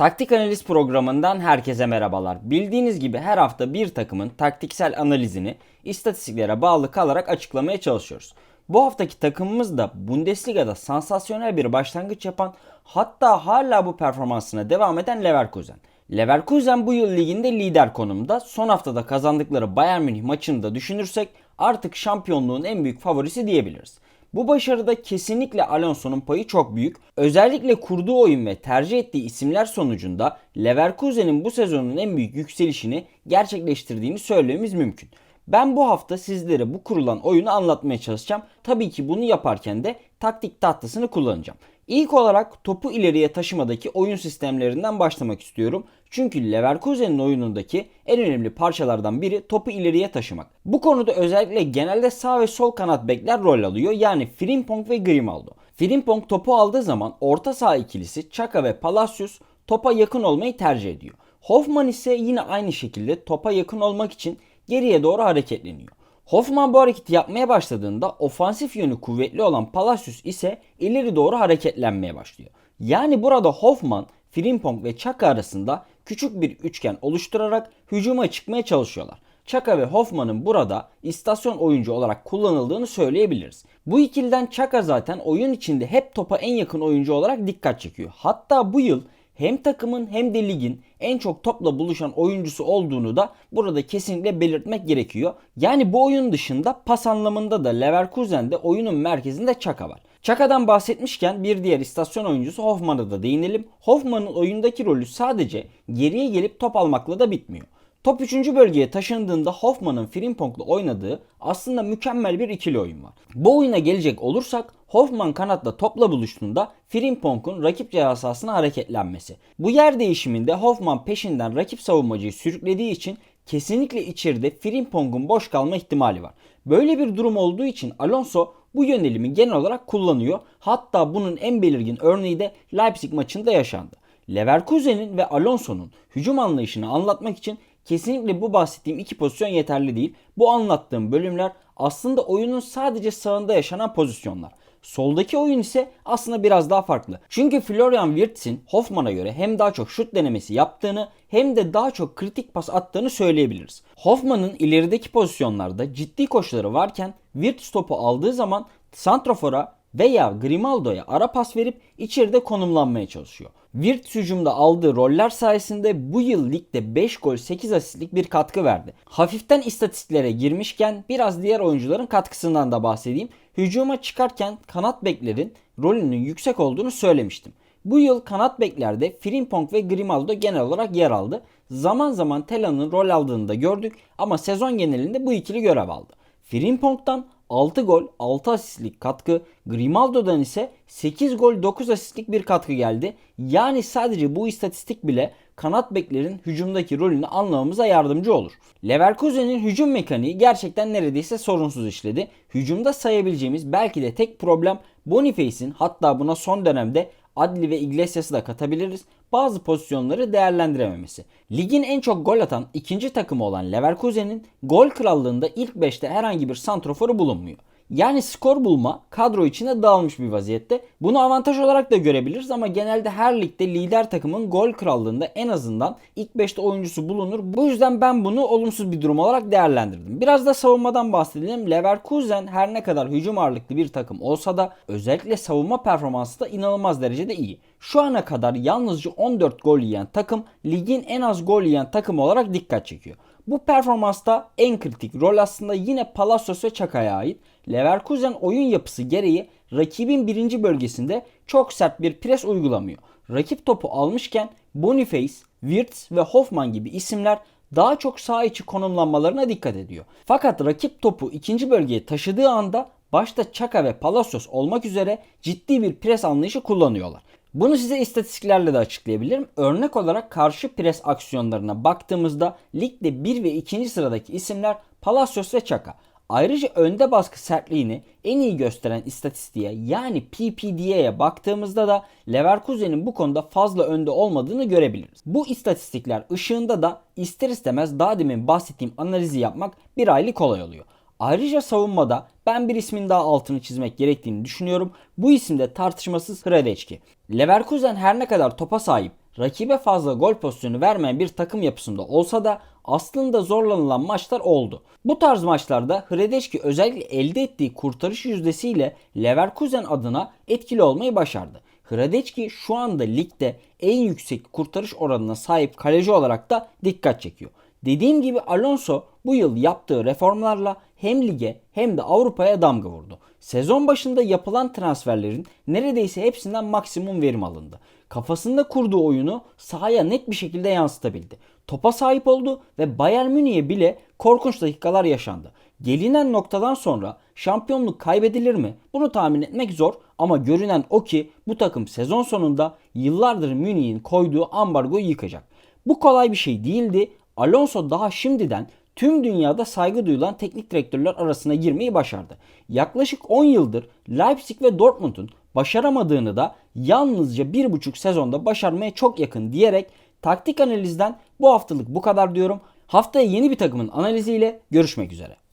Taktik analiz programından herkese merhabalar. Bildiğiniz gibi her hafta bir takımın taktiksel analizini istatistiklere bağlı kalarak açıklamaya çalışıyoruz. Bu haftaki takımımız da Bundesliga'da sansasyonel bir başlangıç yapan hatta hala bu performansına devam eden Leverkusen. Leverkusen bu yıl liginde lider konumda. Son haftada kazandıkları Bayern Münih maçını da düşünürsek artık şampiyonluğun en büyük favorisi diyebiliriz. Bu başarıda kesinlikle Alonso'nun payı çok büyük. Özellikle kurduğu oyun ve tercih ettiği isimler sonucunda Leverkusen'in bu sezonun en büyük yükselişini gerçekleştirdiğini söylememiz mümkün. Ben bu hafta sizlere bu kurulan oyunu anlatmaya çalışacağım. Tabii ki bunu yaparken de taktik tahtasını kullanacağım. İlk olarak topu ileriye taşımadaki oyun sistemlerinden başlamak istiyorum. Çünkü Leverkusen'in oyunundaki en önemli parçalardan biri topu ileriye taşımak. Bu konuda özellikle genelde sağ ve sol kanat bekler rol alıyor. Yani Frimpong ve Grimaldo. Frimpong topu aldığı zaman orta saha ikilisi Chaka ve Palacios topa yakın olmayı tercih ediyor. Hoffman ise yine aynı şekilde topa yakın olmak için geriye doğru hareketleniyor. Hoffman bu hareketi yapmaya başladığında ofansif yönü kuvvetli olan Palacios ise ileri doğru hareketlenmeye başlıyor. Yani burada Hoffman, Frimpong ve Chaka arasında küçük bir üçgen oluşturarak hücuma çıkmaya çalışıyorlar. Chaka ve Hoffman'ın burada istasyon oyuncu olarak kullanıldığını söyleyebiliriz. Bu ikiliden Chaka zaten oyun içinde hep topa en yakın oyuncu olarak dikkat çekiyor. Hatta bu yıl hem takımın hem de ligin en çok topla buluşan oyuncusu olduğunu da burada kesinlikle belirtmek gerekiyor. Yani bu oyun dışında pas anlamında da Leverkusen'de oyunun merkezinde Çaka var. Çaka'dan bahsetmişken bir diğer istasyon oyuncusu Hoffman'a da değinelim. Hoffman'ın oyundaki rolü sadece geriye gelip top almakla da bitmiyor. Top 3. bölgeye taşındığında Hoffman'ın Frimpong'la oynadığı aslında mükemmel bir ikili oyun var. Bu oyuna gelecek olursak Hoffman kanatla topla buluştuğunda Frimpong'un rakip ceza sahasına hareketlenmesi. Bu yer değişiminde Hoffman peşinden rakip savunmacıyı sürüklediği için kesinlikle içeride Frimpong'un boş kalma ihtimali var. Böyle bir durum olduğu için Alonso bu yönelimi genel olarak kullanıyor. Hatta bunun en belirgin örneği de Leipzig maçında yaşandı. Leverkusen'in ve Alonso'nun hücum anlayışını anlatmak için kesinlikle bu bahsettiğim iki pozisyon yeterli değil. Bu anlattığım bölümler aslında oyunun sadece sağında yaşanan pozisyonlar. Soldaki oyun ise aslında biraz daha farklı. Çünkü Florian Wirtz'in Hoffman'a göre hem daha çok şut denemesi yaptığını hem de daha çok kritik pas attığını söyleyebiliriz. Hoffman'ın ilerideki pozisyonlarda ciddi koşuları varken Wirtz topu aldığı zaman Santrafor'a veya Grimaldo'ya ara pas verip içeride konumlanmaya çalışıyor. Wirtz hücumda aldığı roller sayesinde bu yıl ligde 5 gol 8 asistlik bir katkı verdi. Hafiften istatistiklere girmişken biraz diğer oyuncuların katkısından da bahsedeyim. Hücuma çıkarken kanat beklerin rolünün yüksek olduğunu söylemiştim. Bu yıl kanat beklerde Frimpong ve Grimaldo genel olarak yer aldı. Zaman zaman Tela'nın rol aldığını da gördük ama sezon genelinde bu ikili görev aldı. Frimpong'dan 6 gol 6 asistlik katkı, Grimaldo'dan ise 8 gol 9 asistlik bir katkı geldi. Yani sadece bu istatistik bile kanat beklerin hücumdaki rolünü anlamamıza yardımcı olur. Leverkusen'in hücum mekaniği gerçekten neredeyse sorunsuz işledi. Hücumda sayabileceğimiz belki de tek problem Boniface'in hatta buna son dönemde Adli ve Iglesias'ı da katabiliriz. Bazı pozisyonları değerlendirememesi. Ligin en çok gol atan ikinci takımı olan Leverkusen'in gol krallığında ilk 5'te herhangi bir santroforu bulunmuyor. Yani skor bulma kadro içine dağılmış bir vaziyette. Bunu avantaj olarak da görebiliriz ama genelde her ligde lider takımın gol krallığında en azından ilk 5'te oyuncusu bulunur. Bu yüzden ben bunu olumsuz bir durum olarak değerlendirdim. Biraz da savunmadan bahsedelim. Leverkusen her ne kadar hücum ağırlıklı bir takım olsa da özellikle savunma performansı da inanılmaz derecede iyi. Şu ana kadar yalnızca 14 gol yiyen takım ligin en az gol yiyen takım olarak dikkat çekiyor. Bu performansta en kritik rol aslında yine Palacios ve Çaka'ya ait. Leverkusen oyun yapısı gereği rakibin birinci bölgesinde çok sert bir pres uygulamıyor. Rakip topu almışken Boniface, Wirtz ve Hoffman gibi isimler daha çok sağ içi konumlanmalarına dikkat ediyor. Fakat rakip topu ikinci bölgeye taşıdığı anda başta Çaka ve Palacios olmak üzere ciddi bir pres anlayışı kullanıyorlar. Bunu size istatistiklerle de açıklayabilirim. Örnek olarak karşı pres aksiyonlarına baktığımızda ligde 1 ve 2. sıradaki isimler Palacios ve Çaka. Ayrıca önde baskı sertliğini en iyi gösteren istatistiğe yani PPD'ye baktığımızda da Leverkusen'in bu konuda fazla önde olmadığını görebiliriz. Bu istatistikler ışığında da ister istemez daha demin bahsettiğim analizi yapmak bir aylık kolay oluyor. Ayrıca savunmada ben bir ismin daha altını çizmek gerektiğini düşünüyorum. Bu isim de tartışmasız Hradeçki. Leverkusen her ne kadar topa sahip rakibe fazla gol pozisyonu vermeyen bir takım yapısında olsa da aslında zorlanılan maçlar oldu. Bu tarz maçlarda Hradeski özellikle elde ettiği kurtarış yüzdesiyle Leverkusen adına etkili olmayı başardı. Hradeski şu anda ligde en yüksek kurtarış oranına sahip kaleci olarak da dikkat çekiyor. Dediğim gibi Alonso bu yıl yaptığı reformlarla hem lige hem de Avrupa'ya damga vurdu. Sezon başında yapılan transferlerin neredeyse hepsinden maksimum verim alındı. Kafasında kurduğu oyunu sahaya net bir şekilde yansıtabildi. Topa sahip oldu ve Bayern Münih'e bile korkunç dakikalar yaşandı. Gelinen noktadan sonra şampiyonluk kaybedilir mi? Bunu tahmin etmek zor ama görünen o ki bu takım sezon sonunda yıllardır Münih'in koyduğu ambargoyu yıkacak. Bu kolay bir şey değildi. Alonso daha şimdiden tüm dünyada saygı duyulan teknik direktörler arasına girmeyi başardı. Yaklaşık 10 yıldır Leipzig ve Dortmund'un başaramadığını da yalnızca bir buçuk sezonda başarmaya çok yakın diyerek taktik analizden bu haftalık bu kadar diyorum. Haftaya yeni bir takımın analiziyle görüşmek üzere.